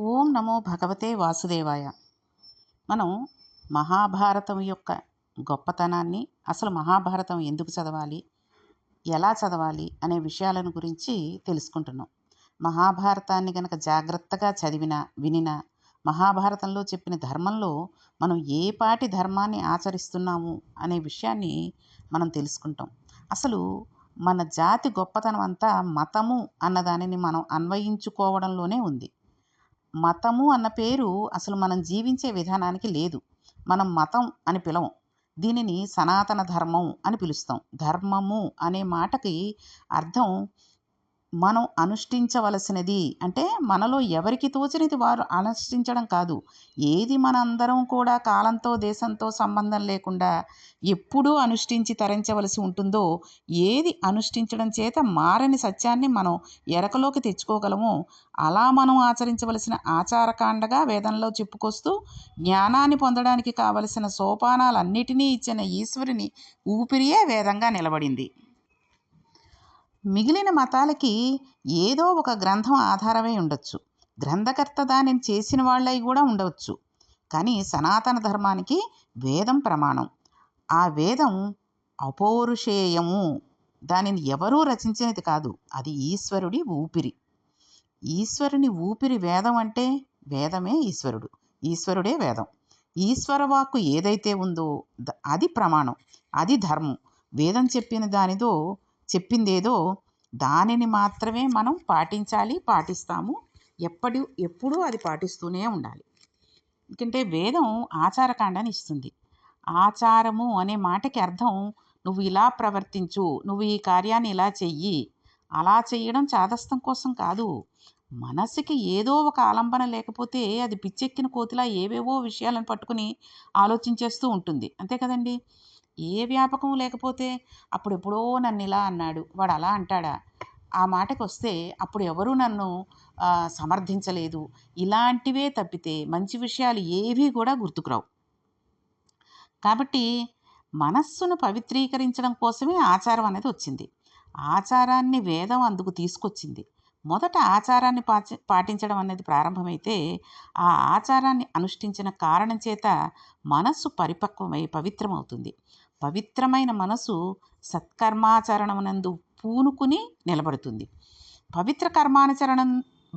ఓం నమో భగవతే వాసుదేవాయ. మనం మహాభారతం యొక్క గొప్పతనాన్ని అసలు మహాభారతం ఎందుకు చదవాలి ఎలా చదవాలి అనే విషయాలను గురించి తెలుసుకుంటున్నాం. మహాభారతాన్ని కనుక జాగ్రత్తగా చదివిన వినిన మహాభారతంలో చెప్పిన ధర్మంలో మనం ఏ పాటి ధర్మాన్ని ఆచరిస్తున్నాము అనే విషయాన్ని మనం తెలుసుకుంటాం. అసలు మన జాతి గొప్పతనం అంతా మతము అన్నదానిని మనం అన్వయించుకోవడంలోనే ఉంది. మతము అన్న పేరు అసలు మనం జీవించే విధానానికి లేదు. మనం మతం అని పిలవం. దీనిని సనాతన ధర్మం అని పిలుస్తాం. ధర్మము అనే మాటకి అర్థం మనం అనుష్ఠించవలసినది అంటే మనలో ఎవరికి తోచినది వారు అనుష్ఠించడం కాదు. ఏది మనందరం కూడా కాలంతో దేశంతో సంబంధం లేకుండా ఎప్పుడూ అనుష్ఠించి తరించవలసి ఉంటుందో ఏది అనుష్ఠించడం చేత మారని సత్యాన్ని మనం ఎరకలోకి తెచ్చుకోగలమో అలా మనం ఆచరించవలసిన ఆచారకాండగా వేదంలో చెప్పుకొస్తూ జ్ఞానాన్ని పొందడానికి కావలసిన సోపానాలన్నిటినీ ఇచ్చిన ఈశ్వరుని ఊపిరియే వేదంగా నిలబడింది. మిగిలిన మతాలకి ఏదో ఒక గ్రంథం ఆధారమై ఉండొచ్చు. గ్రంథకర్త దానిని చేసిన వాళ్ళై కూడా ఉండవచ్చు కానీ సనాతన ధర్మానికి వేదం ప్రమాణం. ఆ వేదం అపౌరుషేయము. దానిని ఎవరూ రచించినది కాదు. అది ఈశ్వరుడి ఊపిరి. ఈశ్వరుని ఊపిరి వేదం అంటే వేదమే ఈశ్వరుడు. ఈశ్వరుడే వేదం. ఈశ్వర వాక్కు ఏదైతే ఉందో అది ప్రమాణం. అది ధర్మం. వేదం చెప్పిన దానిదో చెప్పిందేదో దానిని మాత్రమే మనం పాటించాలి పాటిస్తాము. ఎప్పటి ఎప్పుడూ అది పాటిస్తూనే ఉండాలి. ఎందుకంటే వేదం ఆచారకాండని ఇస్తుంది. ఆచారము అనే మాటకి అర్థం నువ్వు ఇలా ప్రవర్తించు నువ్వు ఈ కార్యాన్ని ఇలా చెయ్యి. అలా చేయడం చాదస్తం కోసం కాదు. మనసుకి ఏదో ఒక ఆలంబన లేకపోతే అది పిచ్చెక్కిన కోతిలా ఏవేవో విషయాలను పట్టుకుని ఆలోచించేస్తూ ఉంటుంది. అంతే కదండి? ఏ వ్యాపకం లేకపోతే అప్పుడు ఎప్పుడో నన్ను ఇలా అన్నాడు. వాడు అలా అంటాడా? ఆ మాటకు వస్తే అప్పుడు ఎవరూ నన్ను సమర్థించలేదు. ఇలాంటివే తప్పితే మంచి విషయాలు ఏవీ కూడా గుర్తుకురావు. కాబట్టి మనస్సును పవిత్రీకరించడం కోసమే ఆచారం అనేది వచ్చింది. ఆచారాన్ని వేదం అందుకు తీసుకొచ్చింది. మొదట ఆచారాన్ని పాచి పాటించడం అనేది ప్రారంభమైతే ఆ ఆచారాన్ని అనుష్ఠించిన కారణం చేత మనస్సు పరిపక్వమై పవిత్రమవుతుంది. పవిత్రమైన మనసు సత్కర్మాచరణమునందు పూనుకుని నిలబడుతుంది. పవిత్ర కర్మాచరణం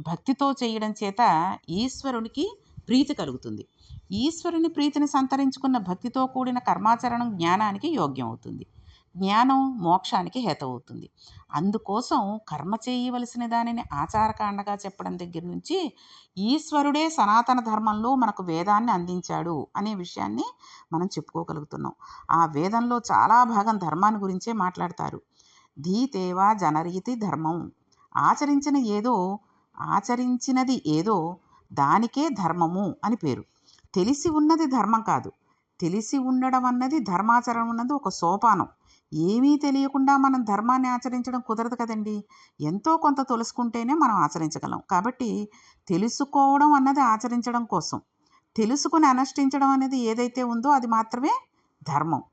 భక్తితో చేయడం చేత ఈశ్వరునికి ప్రీతి కలుగుతుంది. ఈశ్వరుని ప్రీతిని సంతరించుకున్న భక్తితో కూడిన కర్మాచరణం జ్ఞానానికి యోగ్యం అవుతుంది జ్ఞానం మోక్షానికి హేతవుతుంది అందుకోసం కర్మ చేయవలసిన దానిని ఆచారకాండగా చెప్పడం దగ్గర నుంచి ఈశ్వరుడే సనాతన ధర్మంలో మనకు వేదాన్ని అందించాడు అనే విషయాన్ని మనం చెప్పుకోగలుగుతున్నాం. ఆ వేదంలో చాలా భాగం ధర్మాన్ని గురించే మాట్లాడతారు. ధీతేవా జనరీతి ధర్మం. ఆచరించిన ఏదో ఆచరించినది ఏదో దానికే ధర్మము అని పేరు. తెలిసి ఉన్నది ధర్మం కాదు. తెలిసి ఉండడం అన్నది ధర్మాచరణ అన్నది ఒక సోపానం. ఏమీ తెలియకుండా మనం ధర్మాన్ని ఆచరించడం కుదరదు కదండి. ఎంతో కొంత తెలుసుకుంటేనే మనం ఆచరించగలం. కాబట్టి తెలుసుకోవడం అన్నది ఆచరించడం కోసం. తెలుసుకుని అనుష్ఠించడం అనేది ఏదైతే ఉందో అది మాత్రమే ధర్మం.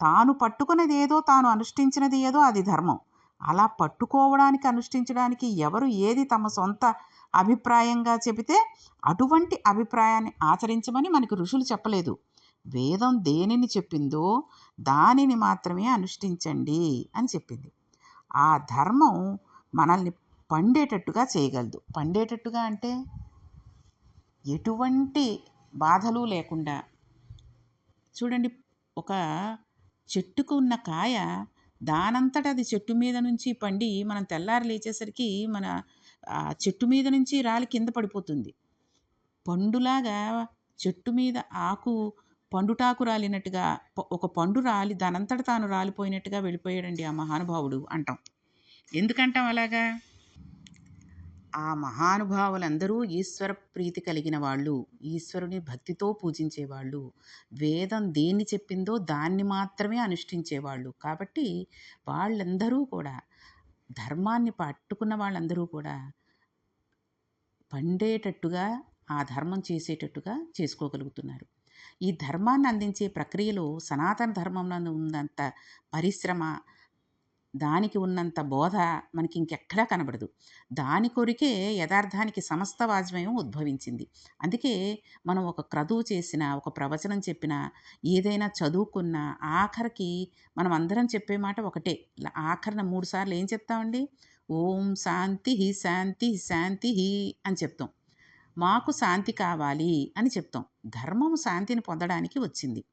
తాను పట్టుకునేది ఏదో తాను అనుష్ఠించినది ఏదో అది ధర్మం. అలా పట్టుకోవడానికి అనుష్ఠించడానికి ఎవరు ఏది తమ సొంత అభిప్రాయంగా చెబితే అటువంటి అభిప్రాయాన్ని ఆచరించమని మనకి ఋషులు చెప్పలేదు. వేదం దేనిని చెప్పిందో దానిని మాత్రమే అనుష్ఠించండి అని చెప్పింది. ఆ ధర్మం మనల్ని పండేటట్టుగా చేయగలదు. పండేటట్టుగా అంటే ఎటువంటి బాధలు లేకుండా. చూడండి ఒక చెట్టుకు ఉన్న కాయ దానంతట అది చెట్టు మీద నుంచి పండి మనం తెల్లారి లేచేసరికి మన చెట్టు మీద నుంచి రాలి కింద పడిపోతుంది. పండులాగా చెట్టు మీద ఆకు పండుటాకు రాలినట్టుగా ఒక పండు రాలి దానంతట తాను రాలిపోయినట్టుగా వెళ్ళిపోయాడండి ఆ మహానుభావుడు అంటాం. ఎందుకంటాం అలాగా? ఆ మహానుభావులందరూ ఈశ్వర ప్రీతి కలిగిన వాళ్ళు ఈశ్వరుని భక్తితో పూజించేవాళ్ళు వేదం దేన్ని చెప్పిందో దాన్ని మాత్రమే అనుష్ఠించేవాళ్ళు కాబట్టి వాళ్ళందరూ కూడా ధర్మాన్ని పట్టుకున్న వాళ్ళందరూ కూడా పండేటట్టుగా ఆ ధర్మం చేసేటట్టుగా చేసుకోగలుగుతున్నారు. ఈ ధర్మాన్ని అందించే ప్రక్రియలో సనాతన ధర్మంలో ఉన్నంత పరిశ్రమ దానికి ఉన్నంత బోధ మనకి ఇంకెక్కడా కనబడదు. దాని కొరికే యథార్థానికి సమస్త వాజ్మయం ఉద్భవించింది. అందుకే మనం ఒక క్రతువు చేసిన ఒక ప్రవచనం చెప్పిన ఏదైనా చదువుకున్న ఆఖరికి మనం అందరం చెప్పే మాట ఒకటే. ఆఖరిన మూడు సార్లు ఏం చెప్తామండి? ఓం శాంతి శాంతి శాంతి అని చెప్తాం. మాకు శాంతి కావాలి అని చెప్తాం. ధర్మం శాంతిని పొందడానికి వచ్చింది.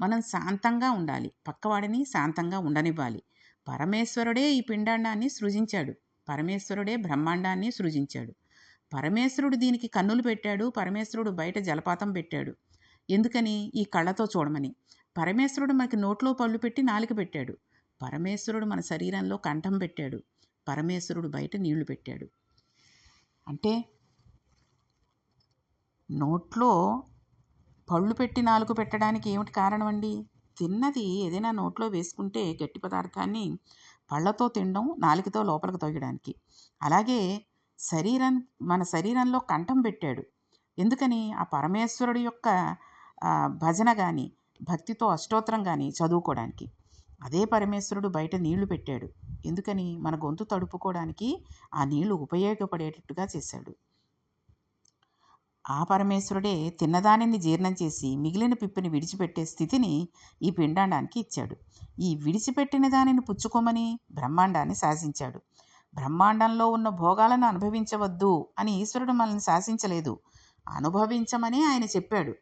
మనం శాంతంగా ఉండాలి. పక్కవాడిని శాంతంగా ఉండనివ్వాలి. పరమేశ్వరుడే ఈ పిండాండాన్ని సృజించాడు. పరమేశ్వరుడే బ్రహ్మాండాన్ని సృజించాడు. పరమేశ్వరుడు దీనికి కన్నులు పెట్టాడు. పరమేశ్వరుడు బయట జలపాతం పెట్టాడు. ఎందుకని? ఈ కళ్ళతో చూడమని. పరమేశ్వరుడు మనకి నోట్లో పళ్ళు పెట్టి నాలుక పెట్టాడు. పరమేశ్వరుడు మన శరీరంలో కంఠం పెట్టాడు. పరమేశ్వరుడు బయట నీళ్ళు పెట్టాడు. అంటే నోట్లో పళ్ళు పెట్టి నాలుగు పెట్టడానికి ఏమిటి కారణం అండి తిన్నది ఏదైనా నోట్లో వేసుకుంటే గట్టి పదార్థాన్ని పళ్ళతో తినడం నాలుకతో లోపలికి తొయ్యడానికి అలాగే శరీరం మన శరీరంలో కంఠం పెట్టాడు. ఎందుకని? ఆ పరమేశ్వరుడు యొక్క భజన కానీ భక్తితో అష్టోత్తరం కానీ చదువుకోవడానికి. అదే పరమేశ్వరుడు బయట నీళ్ళు పెట్టాడు. ఎందుకని? మన గొంతు తడుపుకోవడానికి ఆ నీళ్ళు ఉపయోగపడేటట్టుగా చేశాడు. ఆ పరమేశ్వరుడే తిన్నదానిని జీర్ణం చేసి మిగిలిన పిప్పిని విడిచిపెట్టే స్థితిని ఈ పిండాండానికి ఇచ్చాడు. ఈ విడిచిపెట్టిన దానిని పుచ్చుకోమని బ్రహ్మాండాన్ని శాసించాడు. బ్రహ్మాండంలో ఉన్న భోగాలను అనుభవించవద్దు అని ఈశ్వరుడు మనల్ని శాసించలేదు. అనుభవించమని ఆయన చెప్పాడు.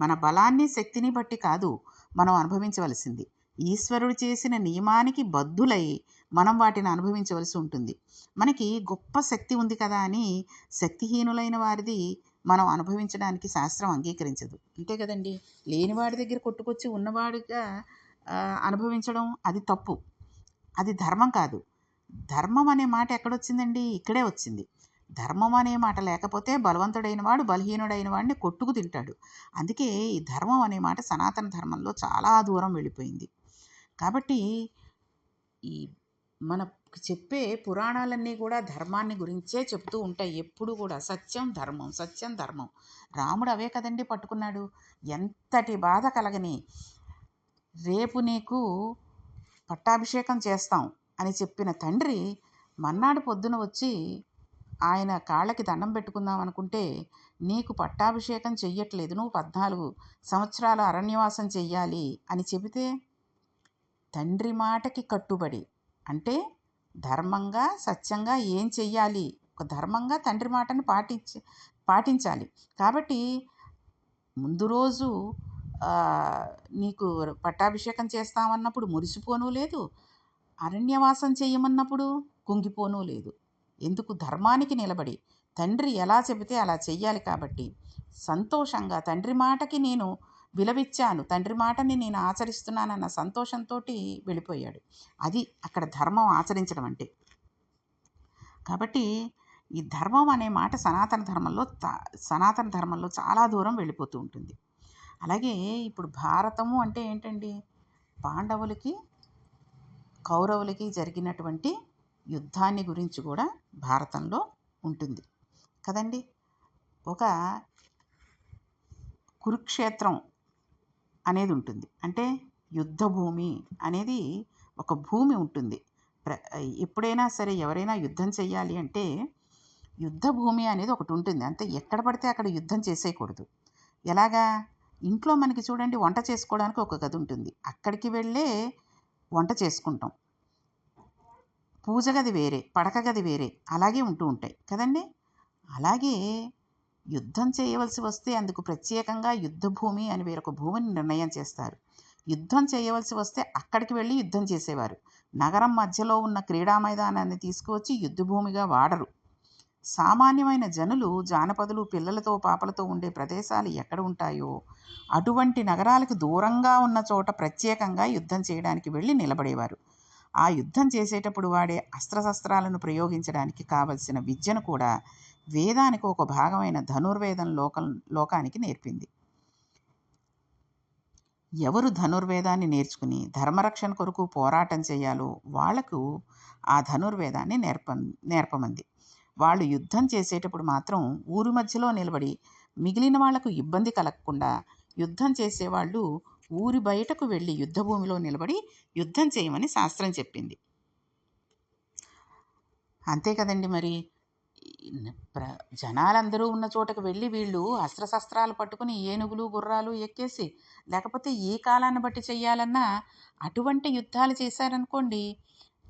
మన బలాన్ని శక్తిని బట్టి కాదు మనం అనుభవించవలసింది. ఈశ్వరుడు చేసిన నియమానికి బద్దులై మనం వాటిని అనుభవించవలసి ఉంటుంది. మనకి గొప్ప శక్తి ఉంది కదా అని శక్తిహీనులైన వారిది మనం అనుభవించడానికి శాస్త్రం అంగీకరించదు. అంతే కదండి. లేనివాడి దగ్గర కొట్టుకొచ్చి ఉన్నవాడిగా అనుభవించడం అది తప్పు. అది ధర్మం కాదు. ధర్మం అనే మాట ఎక్కడొచ్చిందండి? ఇక్కడే వచ్చింది. ధర్మం అనే మాట లేకపోతే బలవంతుడైన వాడు బలహీనుడైన వాడిని కొట్టుకు తింటాడు. అందుకే ఈ ధర్మం అనే మాట సనాతన ధర్మంలో చాలా దూరం వెళ్ళిపోయింది. కాబట్టి ఈ మన చెప్పే పురాణాలన్నీ కూడా ధర్మాన్ని గురించే చెప్తూ ఉంటాయి. ఎప్పుడు కూడా సత్యం ధర్మం సత్యం ధర్మం. రాముడు అవే కదండి పట్టుకున్నాడు. ఎంతటి బాధ కలగని రేపు నీకు పట్టాభిషేకం చేస్తాం అని చెప్పిన తండ్రి మన్నాడు పొద్దున వచ్చి ఆయన కాళ్ళకి దండం పెట్టుకుందాం అనుకుంటే నీకు పట్టాభిషేకం చెయ్యట్లేదు. నువ్వు పద్నాలుగు సంవత్సరాలు అరణ్యవాసం చెయ్యాలి అని చెబితే తండ్రి మాటకి కట్టుబడి అంటే ధర్మంగా సత్యంగా ఏం చెయ్యాలి? ఒక ధర్మంగా తండ్రి మాటను పాటించి పాటించాలి. కాబట్టి ముందు రోజు నీకు పట్టాభిషేకం చేస్తామన్నప్పుడు మురిసిపోను లేదు. అరణ్యవాసం చేయమన్నప్పుడు కుంగిపోను లేదు. ఎందుకు? ధర్మానికి నిలబడి. తండ్రి ఎలా చెబితే అలా చెయ్యాలి కాబట్టి. సంతోషంగా తండ్రి మాటకి నేను విలవిచ్చాను. తండ్రి మాటని నేను ఆచరిస్తున్నానన్న సంతోషంతో వెళ్ళిపోయాడు. అది అక్కడ ధర్మం ఆచరించడం అంటే. కాబట్టి ఈ ధర్మం అనే మాట సనాతన ధర్మంలో తా- సనాతన ధర్మంలో చాలా దూరం వెళ్ళిపోతూ ఉంటుంది. అలాగే ఇప్పుడు భారతము అంటే ఏంటండి? పాండవులకి కౌరవులకి జరిగినటువంటి యుద్ధాన్ని గురించి కూడా భారతంలో ఉంటుంది. కదండి? ఒక కురుక్షేత్రం అనేది ఉంటుంది అంటే యుద్ధభూమి అనేది ఒక భూమి ఉంటుంది. ప్ర ఎప్పుడైనా సరే ఎవరైనా యుద్ధం చేయాలి అంటే యుద్ధ భూమి అనేది ఒకటి ఉంటుంది అంతే ఎక్కడ పడితే అక్కడ యుద్ధం చేసేయకూడదు. ఎలాగా? ఇంట్లో మనకి చూడండి వంట చేసుకోవడానికి ఒక గది ఉంటుంది. అక్కడికి వెళ్ళే వంట చేసుకుంటాం. పూజ గది వేరే పడక గది వేరే అలాగే ఉంటూ ఉంటాయి. కదండి? అలాగే యుద్ధం చేయవలసి వస్తే అందుకు ప్రత్యేకంగా యుద్ధభూమి అని వేరొక భూమిని నిర్ణయం చేస్తారు. యుద్ధం చేయవలసి వస్తే అక్కడికి వెళ్ళి యుద్ధం చేసేవారు. నగరం మధ్యలో ఉన్న క్రీడా మైదానాన్ని తీసుకువచ్చి యుద్ధభూమిగా వాడరు. సామాన్యమైన జనులు జానపదులు పిల్లలతో పాపలతో ఉండే ప్రదేశాలు ఎక్కడ ఉంటాయో అటువంటి నగరాలకు దూరంగా ఉన్న చోట ప్రత్యేకంగా యుద్ధం చేయడానికి వెళ్ళి నిలబడేవారు. ఆ యుద్ధం చేసేటప్పుడు వాడే అస్త్రశస్త్రాలను ప్రయోగించడానికి కావలసిన విద్యను కూడా వేదానికి ఒక భాగమైన ధనుర్వేదం లోకం లోకానికి నేర్పింది. ఎవరు ధనుర్వేదాన్ని నేర్చుకుని ధర్మరక్షణ కొరకు పోరాటం చేయాలో వాళ్ళకు ఆ ధనుర్వేదాన్ని నేర్ప నేర్పమంది. వాళ్ళు యుద్ధం చేసేటప్పుడు మాత్రం ఊరి మధ్యలో నిలబడి మిగిలిన వాళ్ళకు ఇబ్బంది కలగకుండా యుద్ధం చేసేవాళ్ళు ఊరి బయటకు వెళ్ళి యుద్ధభూమిలో నిలబడి యుద్ధం చేయమని శాస్త్రం చెప్పింది. అంతే కదండి మరి? ప్ర జనాలందరూ ఉన్న చోటకు వెళ్ళి వీళ్ళు అస్త్రశస్త్రాలు పట్టుకుని ఏనుగులు గుర్రాలు ఎక్కేసి లేకపోతే ఏ కాలాన్ని బట్టి చెయ్యాలన్నా అటువంటి యుద్ధాలు చేశారనుకోండి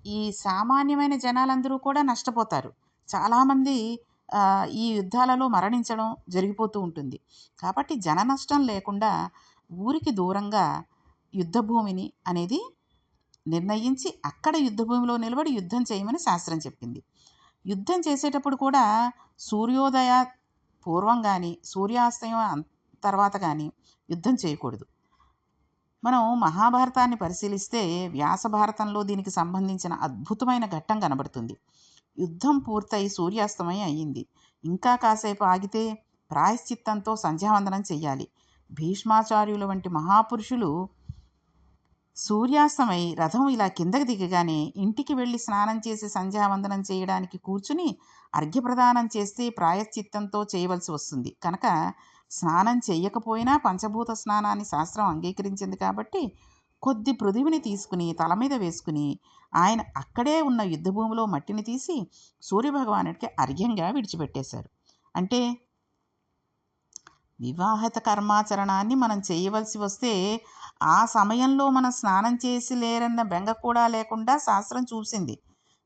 ఈ సామాన్యమైన జనాలందరూ కూడా నష్టపోతారు. చాలామంది ఈ యుద్ధాలలో మరణించడం జరిగిపోతూ ఉంటుంది. కాబట్టి జన నష్టం లేకుండా ఊరికి దూరంగా యుద్ధభూమిని అనేది నిర్ణయించి అక్కడ యుద్ధభూమిలో నిలబడి యుద్ధం చేయమని శాస్త్రం చెప్పింది. యుద్ధం చేసేటప్పుడు కూడా సూర్యోదయ పూర్వం కానీ సూర్యాస్తయం తర్వాత కానీ యుద్ధం చేయకూడదు. మనం మహాభారతాన్ని పరిశీలిస్తే వ్యాస భారతంలో దీనికి సంబంధించిన అద్భుతమైన ఘట్టం కనబడుతుంది. యుద్ధం పూర్తయి సూర్యాస్తమయం అయ్యింది. ఇంకా కాసేపు ఆగితే ప్రాయశ్చిత్తంతో సంధ్యావందనం చెయ్యాలి. భీష్మాచార్యుల వంటి మహాపురుషులు సూర్యాస్తమై రథం ఇలా కిందకి దిగగానే ఇంటికి వెళ్ళి స్నానం చేసి సంధ్యావందనం చేయడానికి కూర్చుని అర్ఘ్యప్రదానం చేస్తే ప్రాయశ్చిత్తంతో చేయవలసి వస్తుంది. కనుక స్నానం చేయకపోయినా పంచభూత స్నానాన్ని శాస్త్రం అంగీకరించింది కాబట్టి కొద్ది పృథివిని తీసుకుని తల మీద వేసుకుని ఆయన అక్కడే ఉన్న యుద్ధభూమిలో మట్టిని తీసి సూర్యభగవానుడికి అర్ఘ్యంగా విడిచిపెట్టేశారు. అంటే వివాహిత కర్మాచరణాన్ని మనం చేయవలసి వస్తే ఆ సమయంలో మనం స్నానం చేసి లేరన్న బెంగ కూడా లేకుండా శాస్త్రం చూసింది.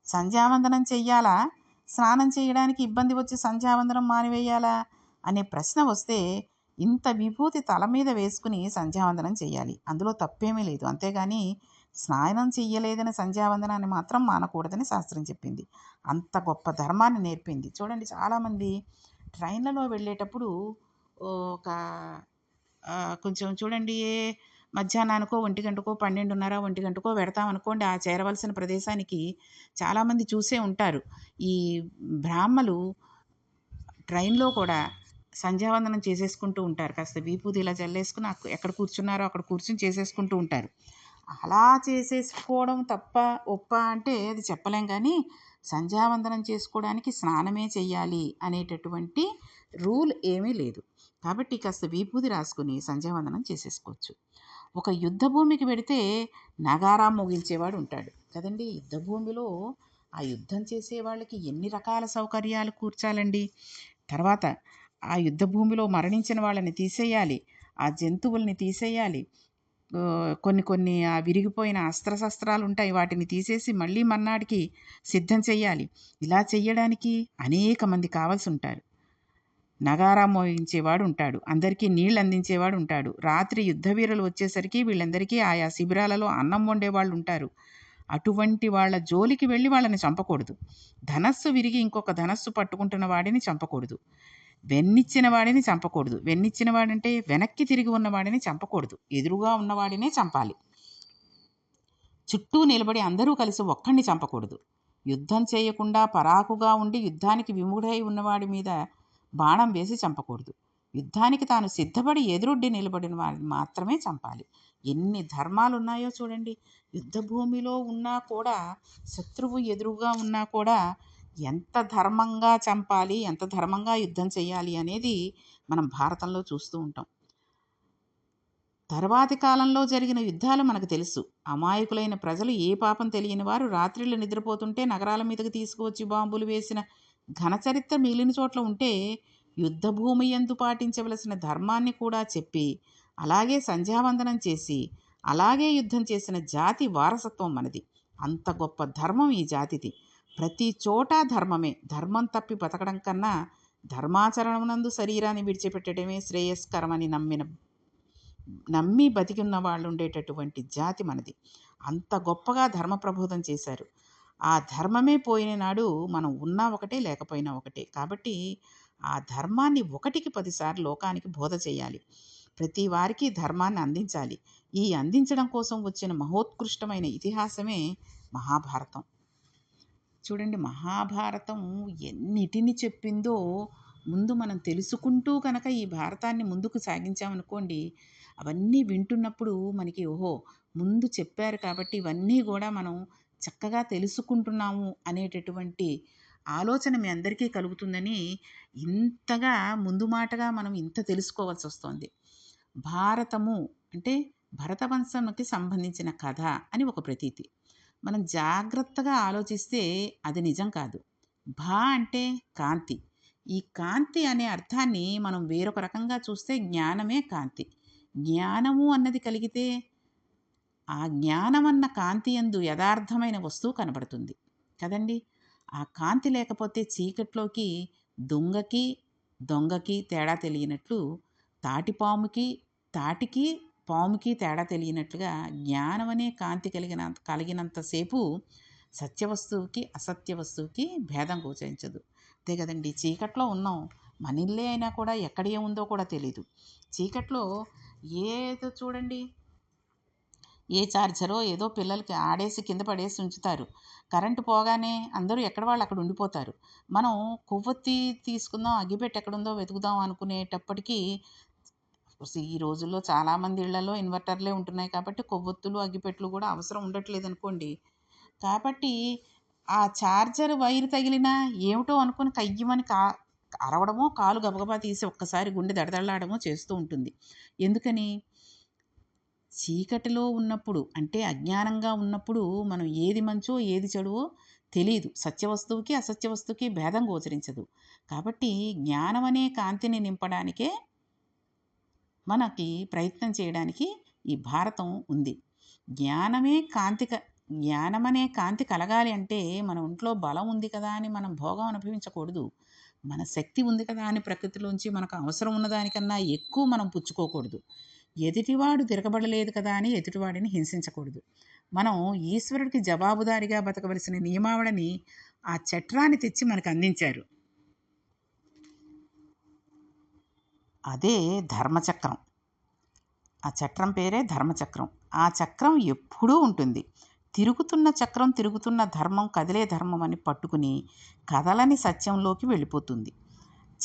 సంధ్యావందనం చెయ్యాలా? స్నానం చేయడానికి ఇబ్బంది వచ్చి సంధ్యావందనం మానివేయాలా? అనే ప్రశ్న వస్తే ఇంత విభూతి తల మీద వేసుకుని సంధ్యావందనం చేయాలి అందులో తప్పేమీ లేదు. అంతేగాని స్నానం చెయ్యలేదని సంధ్యావందనాన్ని మాత్రం మానకూడదని శాస్త్రం చెప్పింది. అంత గొప్ప ధర్మాన్ని నేర్పింది. చూడండి చాలామంది ట్రైన్లలో వెళ్ళేటప్పుడు ఒక కొంచెం చూడండి మధ్యాహ్నానికో ఒంటి గంటకో పన్నెండున్నర ఒంటి గంటకో పెడతాం ఆ చేరవలసిన ప్రదేశానికి చాలామంది చూసే ఉంటారు. ఈ బ్రాహ్మలు ట్రైన్లో కూడా సంధ్యావందనం చేసేసుకుంటూ ఉంటారు. కాస్త విభూది ఇలా చల్లేసుకుని ఎక్కడ కూర్చున్నారో అక్కడ కూర్చుని చేసేసుకుంటూ ఉంటారు. అలా చేసేసుకోవడం తప్ప ఒప్ప అంటే అది చెప్పలేం కానీ సంధ్యావందనం చేసుకోవడానికి స్నానమే చెయ్యాలి అనేటటువంటి రూల్ ఏమీ లేదు. కాబట్టి కాస్త విభూది రాసుకుని సంధ్యావందనం చేసేసుకోవచ్చు. ఒక యుద్ధ భూమికి పెడితే నగారా మోగించేవాడు ఉంటాడు కదండి? యుద్ధ భూమిలో ఆ యుద్ధం చేసే వాళ్ళకి ఎన్ని రకాల సౌకర్యాలు కూర్చాలండి? తర్వాత ఆ యుద్ధ భూమిలో మరణించిన వాళ్ళని తీసేయాలి ఆ జంతువుల్ని తీసేయాలి కొన్ని కొన్ని ఆ విరిగిపోయిన అస్త్రశస్త్రాలు ఉంటాయి వాటిని తీసేసి మళ్ళీ మన్నాడికి సిద్ధం చేయాలి ఇలా చేయడానికి అనేక మంది కావాల్సి ఉంటారు నగారా మోయించేవాడు ఉంటాడు. అందరికీ నీళ్ళు అందించేవాడు ఉంటాడు. రాత్రి యుద్ధ వీరులు వచ్చేసరికి వీళ్ళందరికీ ఆయా శిబిరాలలో అన్నం వండేవాళ్ళు ఉంటారు. అటువంటి వాళ్ళ జోలికి వెళ్ళి వాళ్ళని చంపకూడదు. ధనస్సు విరిగి ఇంకొక ధనస్సు పట్టుకుంటున్న వాడిని చంపకూడదు. వెన్నిచ్చిన వాడిని చంపకూడదు. వెన్నిచ్చిన వాడంటే వెనక్కి తిరిగి ఉన్నవాడిని చంపకూడదు. ఎదురుగా ఉన్నవాడినే చంపాలి. చుట్టూ నిలబడి అందరూ కలిసి ఒక్కడిని చంపకూడదు. యుద్ధం చేయకుండా పరాకుగా ఉండి యుద్ధానికి విముఖుడై ఉన్నవాడి మీద బాణం వేసి చంపకూడదు. యుద్ధానికి తాను సిద్ధపడి ఎదురొడ్డి నిలబడిన వారిని మాత్రమే చంపాలి. ఎన్ని ధర్మాలు ఉన్నాయో చూడండి. యుద్ధ భూమిలో ఉన్నా కూడా శత్రువు ఎదురుగా ఉన్నా కూడా ఎంత ధర్మంగా చంపాలి ఎంత ధర్మంగా యుద్ధం చేయాలి అనేది మనం భారతంలో చూస్తూ ఉంటాం. తర్వాతి కాలంలో జరిగిన యుద్ధాలు మనకు తెలుసు. అమాయకులైన ప్రజలు ఏ పాపం తెలియని వారు రాత్రిళ్ళు నిద్రపోతుంటే నగరాల మీదకి తీసుకువచ్చి బాంబులు వేసిన ఘనచరిత్ర మిగిలిన చోట్ల ఉంటే యుద్ధభూమి ఎందు పాటించవలసిన ధర్మాన్ని కూడా చెప్పి అలాగే సంధ్యావందనం చేసి అలాగే యుద్ధం చేసిన జాతి వారసత్వం మనది. అంత గొప్ప ధర్మం ఈ జాతిది. ప్రతి చోట ధర్మమే. ధర్మం తప్పి బతకడం కన్నా ధర్మాచరణమునందు శరీరాన్ని విడిచిపెట్టడమే శ్రేయస్కరమని నమ్మిన నమ్మి బతికి ఉన్న వాళ్ళు ఉండేటటువంటి జాతి మనది. అంత గొప్పగా ధర్మ ప్రబోధం చేశారు. ఆ ధర్మమే పోయిన నాడు మనం ఉన్నా ఒకటే లేకపోయినా ఒకటే. కాబట్టి ఆ ధర్మాన్ని ఒకటికి పదిసార్లు లోకానికి బోధ చేయాలి. ప్రతి వారికి ధర్మాన్ని అందించాలి. ఈ అందించడం కోసం వచ్చిన మహోత్కృష్టమైన ఇతిహాసమే మహాభారతం. చూడండి మహాభారతం ఎన్నిటిని చెప్పిందో ముందు మనం తెలుసుకుంటూ కనుక ఈ భారతాన్ని ముందుకు సాగించామనుకోండి అవన్నీ వింటున్నప్పుడు మనకి ఓహో ముందు చెప్పారు కాబట్టి ఇవన్నీ కూడా మనం చక్కగా తెలుసుకుంటున్నాము అనేటటువంటి ఆలోచన మీ అందరికీ కలుగుతుందని ఇంతగా ముందు మాటగా మనం ఇంత తెలుసుకోవాల్సి వస్తుంది. భారతము అంటే భరతవంశంకి సంబంధించిన కథ అని ఒక ప్రతీతి. మనం జాగ్రత్తగా ఆలోచిస్తే అది నిజం కాదు. భా అంటే కాంతి. ఈ కాంతి అనే అర్థాన్ని మనం వేరొక రకంగా చూస్తే జ్ఞానమే కాంతి. జ్ఞానము అన్నది కలిగితే ఆ జ్ఞానం అన్న కాంతి ఎందు యథార్థమైన వస్తువు కనబడుతుంది. కదండి? ఆ కాంతి లేకపోతే చీకట్లోకి దొంగకి దొంగకి తేడా తెలియనట్లు తాటిపాముకి తాటికి పాముకి తేడా తెలియనట్లుగా జ్ఞానం అనే కాంతి కలిగిన కలిగినంతసేపు సత్యవస్తువుకి అసత్య వస్తువుకి భేదం గోచరించదు. అంతే కదండి? చీకట్లో ఉన్నాం. మన ఇల్లే అయినా కూడా ఎక్కడ ఏముందో కూడా తెలీదు. చీకట్లో ఏదో చూడండి ఏ చార్జరో ఏదో పిల్లలకి ఆడేసి కింద పడేసి ఉంచుతారు. కరెంటు పోగానే అందరూ ఎక్కడ వాళ్ళు అక్కడ ఉండిపోతారు. మనం కొవ్వొత్తి తీసుకుందాం అగ్గిపెట్టి ఎక్కడుందో వెతుకుదాం అనుకునేటప్పటికీ ఈ రోజుల్లో చాలామంది ఇళ్ళలో ఇన్వర్టర్లే ఉంటున్నాయి కాబట్టి కొవ్వొత్తులు అగ్గిపెట్టెలు కూడా అవసరం ఉండట్లేదు అనుకోండి కాబట్టి ఆ చార్జర్ వైర్ తగిలినా ఏమిటో అనుకుని కయ్యమని కా అరవడమో కాలు గబగబా తీసి ఒక్కసారి గుండె దడదడలాడమో చేస్తూ ఉంటుంది. ఎందుకని? చీకటిలో ఉన్నప్పుడు అంటే అజ్ఞానంగా ఉన్నప్పుడు మనం ఏది మంచో ఏది చెడువో తెలియదు. సత్యవస్తువుకి అసత్య వస్తువుకి భేదం గోచరించదు. కాబట్టి జ్ఞానం అనే కాంతిని నింపడానికే మనకి ప్రయత్నం చేయడానికి ఈ భారతం ఉంది. జ్ఞానమే కాంతి జ్ఞానమనే కాంతి కలగాలి అంటే మన ఒంట్లో బలం ఉంది కదా అని మనం భోగం అనుభవించకూడదు. మన శక్తి ఉంది కదా అని ప్రకృతిలోంచి మనకు అవసరం ఉన్నదానికన్నా ఎక్కువ మనం పుచ్చుకోకూడదు. ఎదుటివాడు తిరగబడలేదు కదా అని ఎదుటివాడిని హింసించకూడదు. మనం ఈశ్వరుడికి జవాబుదారిగా బతకవలసిన నియమావళిని ఆ చట్రాన్ని తెచ్చి మనకు అందించారు. అదే ధర్మచక్రం. ఆ చక్రం పేరే ధర్మచక్రం. ఆ చక్రం ఎప్పుడూ ఉంటుంది. తిరుగుతున్న చక్రం తిరుగుతున్న ధర్మం కదిలే ధర్మం అని పట్టుకుని కదలని సత్యంలోకి వెళ్ళిపోతుంది.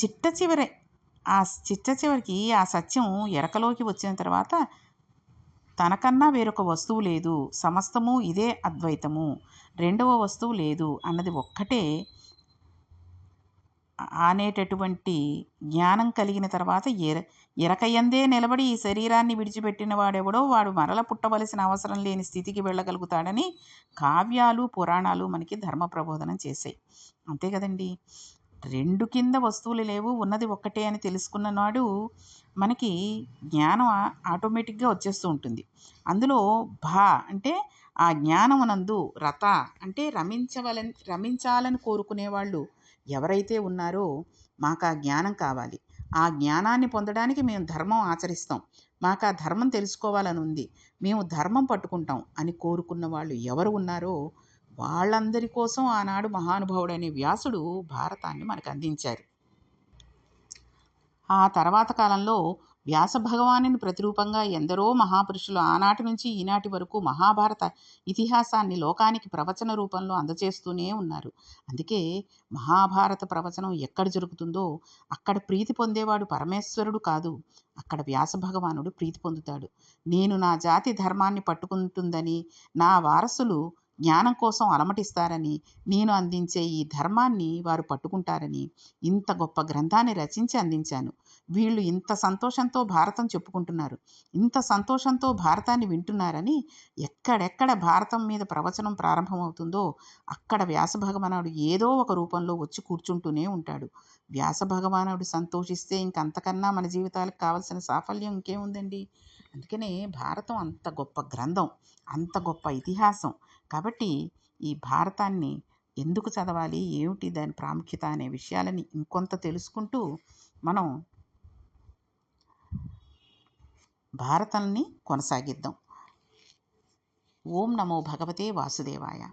చిట్ట చివరే ఆ చిట్ట చివరికి ఆ సత్యం ఎరకలోకి వచ్చిన తర్వాత తనకన్నా వేరొక వస్తువు లేదు. సమస్తము ఇదే అద్వైతము. రెండవ వస్తువు లేదు అన్నది ఒక్కటే అనేటటువంటి జ్ఞానం కలిగిన తర్వాత ఎర ఎరకయందే నిలబడి ఈ శరీరాన్ని విడిచిపెట్టిన వాడెవడో వాడు మరల పుట్టవలసిన అవసరం లేని స్థితికి వెళ్ళగలుగుతాడని కావ్యాలు పురాణాలు మనకి ధర్మ ప్రబోధనం చేశాయి. అంతే కదండి? రెండు కింద వస్తువులు లేవు ఉన్నది ఒక్కటే అని తెలుసుకున్న నాడు మనకి జ్ఞానం ఆటోమేటిక్గా వచ్చేస్తూ ఉంటుంది. అందులో భా అంటే ఆ జ్ఞానమునందు రత అంటే రమించవలని రమించాలని కోరుకునే వాళ్ళు ఎవరైతే ఉన్నారో మాకు ఆ జ్ఞానం కావాలి. ఆ జ్ఞానాన్ని పొందడానికి మేము ధర్మం ఆచరిస్తాం. మాకు ఆ ధర్మం తెలుసుకోవాలని ఉంది. మేము ధర్మం పట్టుకుంటాం అని కోరుకున్న వాళ్ళు ఎవరు ఉన్నారో వాళ్ళందరి కోసం ఆనాడు మహానుభావుడైన వ్యాసుడు భారతాన్ని మనకు అందించారు. ఆ తర్వాత కాలంలో వ్యాస భగవానుని ప్రతిరూపంగా ఎందరో మహాపురుషులు ఆనాటి నుంచి ఈనాటి వరకు మహాభారత ఇతిహాసాన్ని లోకానికి ప్రవచన రూపంలో అందజేస్తూనే ఉన్నారు. అందుకే మహాభారత ప్రవచనం ఎక్కడ జరుగుతుందో అక్కడ ప్రీతి పొందేవాడు పరమేశ్వరుడు కాదు అక్కడ వ్యాస భగవానుడు ప్రీతి పొందుతాడు. నేను నా జాతి ధర్మాన్ని పట్టుకుంటుందని నా వారసులు జ్ఞానం కోసం అలమటిస్తారని నేను అందించే ఈ ధర్మాన్ని వారు పట్టుకుంటారని ఇంత గొప్ప గ్రంథాన్ని రచించి అందించాను. వీళ్ళు ఇంత సంతోషంతో భారతం చెప్పుకుంటున్నారు. ఇంత సంతోషంతో భారతాన్ని వింటున్నారని ఎక్కడెక్కడ భారతం మీద ప్రవచనం ప్రారంభమవుతుందో అక్కడ వ్యాస భగవానుడు ఏదో ఒక రూపంలో వచ్చి కూర్చుంటూనే ఉంటాడు. వ్యాస భగవానుడు సంతోషిస్తే ఇంకంతకన్నా మన జీవితాలకు కావాల్సిన సాఫల్యం ఇంకేముందండి? అందుకనే భారతం అంత గొప్ప గ్రంథం అంత గొప్ప ఇతిహాసం కాబట్టి ఈ భారతాన్ని ఎందుకు చదవాలి? ఏమిటి దాని ప్రాముఖ్యత అనే విషయాలని ఇంకొంత తెలుసుకుంటూ మనం భారతాన్ని కొనసాగిద్దాం. ఓం నమో భగవతే వాసుదేవాయ.